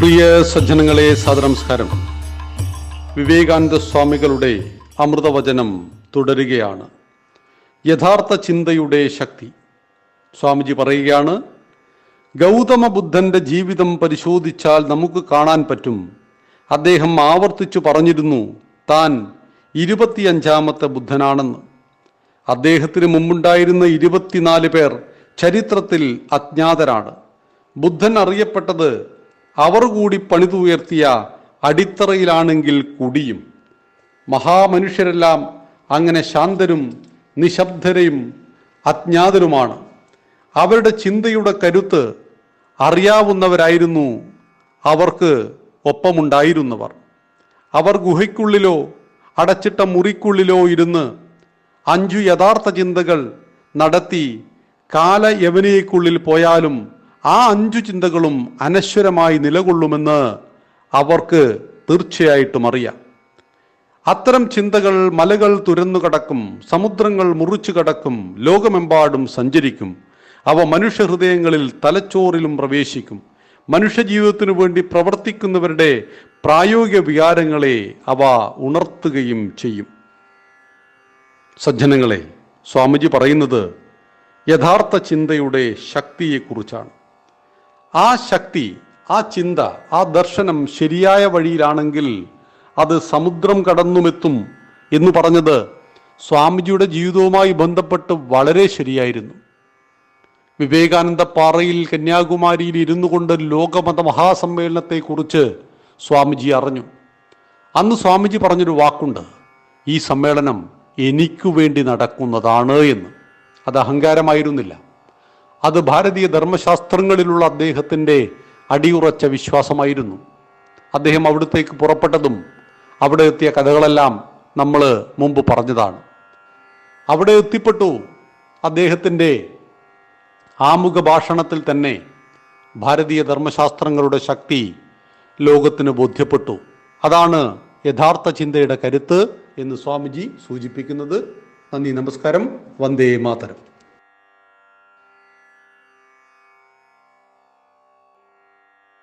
പ്രിയ സജ്ജനങ്ങളെ സദനമസ്കാരം വിവേകാനന്ദ സ്വാമികളുടെ അമൃതവചനം തുടരുകയാണ്. യഥാർത്ഥ ചിന്തയുടെ ശക്തി. സ്വാമിജി പറയുകയാണ് ഗൗതമ ബുദ്ധന്റെ ജീവിതം പരിശോധിച്ചാൽ നമുക്ക് കാണാൻ പറ്റും. അദ്ദേഹം ആവർത്തിച്ചു പറഞ്ഞിരുന്നു താൻ ഇരുപത്തിയഞ്ചാമത്തെ ബുദ്ധനാണെന്ന്. അദ്ദേഹത്തിന് മുമ്പുണ്ടായിരുന്ന ഇരുപത്തിനാല് പേർ ചരിത്രത്തിൽ അജ്ഞാതരാണ്. ബുദ്ധൻ അറിയപ്പെട്ടത് അവർ കൂടി പണിതുയർത്തിയ അടിത്തറയിലാണെങ്കിൽ കുടിയും. മഹാമനുഷ്യരെല്ലാം അങ്ങനെ ശാന്തരും നിശബ്ദരയും അജ്ഞാതരുമാണ്. അവരുടെ ചിന്തയുടെ കരുത്ത് അറിയാവുന്നവരായിരുന്നു അവർക്ക് ഒപ്പമുണ്ടായിരുന്നവർ. അവർ ഗുഹയ്ക്കുള്ളിലോ അടച്ചിട്ട മുറിക്കുള്ളിലോ ഇരുന്ന് അഞ്ചു യഥാർത്ഥ ചിന്തകൾ നടത്തി കാല യവനയ്ക്കുള്ളിൽ പോയാലും ആ അഞ്ചു ചിന്തകളും അനശ്വരമായി നിലകൊള്ളുമെന്ന് അവർക്ക് തീർച്ചയായിട്ടും അറിയാം. അത്തരം ചിന്തകൾ മലകൾ തുരന്നു കടക്കും സമുദ്രങ്ങൾ മുറിച്ചു കടക്കും ലോകമെമ്പാടും സഞ്ചരിക്കും. അവ മനുഷ്യഹൃദയങ്ങളിൽ തലച്ചോറിലും പ്രവേശിക്കും. മനുഷ്യജീവിതത്തിനു വേണ്ടി പ്രവർത്തിക്കുന്നവരുടെ പ്രായോഗിക വികാരങ്ങളെ അവ ഉണർത്തുകയും ചെയ്യും. സജ്ജനങ്ങളെ സ്വാമിജി പറയുന്നത് യഥാർത്ഥ ചിന്തയുടെ ശക്തിയെക്കുറിച്ചാണ്. ആ ശക്തി ആ ചിന്ത ആ ദർശനം ശരിയായ വഴിയിലാണെങ്കിൽ അത് സമുദ്രം കടന്നുമെത്തും എന്ന് പറഞ്ഞത് സ്വാമിജിയുടെ ജീവിതവുമായി ബന്ധപ്പെട്ട് വളരെ ശരിയായിരുന്നു. വിവേകാനന്ദ പാറയിൽ കന്യാകുമാരിയിൽ ഇരുന്നു കൊണ്ട് ലോകമത മഹാസമ്മേളനത്തെക്കുറിച്ച് സ്വാമിജി അറിഞ്ഞു. അന്ന് സ്വാമിജി പറഞ്ഞൊരു വാക്കുണ്ട് ഈ സമ്മേളനം എനിക്കു വേണ്ടി നടക്കുന്നതാണ് എന്ന്. അത് അഹങ്കാരമായിരുന്നില്ല. അത് ഭാരതീയ ധർമ്മശാസ്ത്രങ്ങളിലുള്ള അദ്ദേഹത്തിന്റെ അടിയുറച്ച വിശ്വാസമായിരുന്നു. അദ്ദേഹം അവിടത്തേക്ക് പുറപ്പെട്ടതും അവിടെ എത്തിയ കഥകളെല്ലാം നമ്മൾ മുമ്പ് പറഞ്ഞതാണ്. അവിടെ എത്തിപ്പെട്ടു അദ്ദേഹത്തിന്റെ ആമുഖ ഭാഷണത്തിൽ തന്നെ ഭാരതീയ ധർമ്മശാസ്ത്രങ്ങളുടെ ശക്തി ലോകത്തിന് ബോധ്യപ്പെട്ടു. അതാണ് യഥാർത്ഥ ചിന്തയുടെ കരുത്ത് എന്ന് സ്വാമിജി സൂചിപ്പിക്കുന്നത്. നന്ദി നമസ്കാരം. വന്ദേ മാതരം.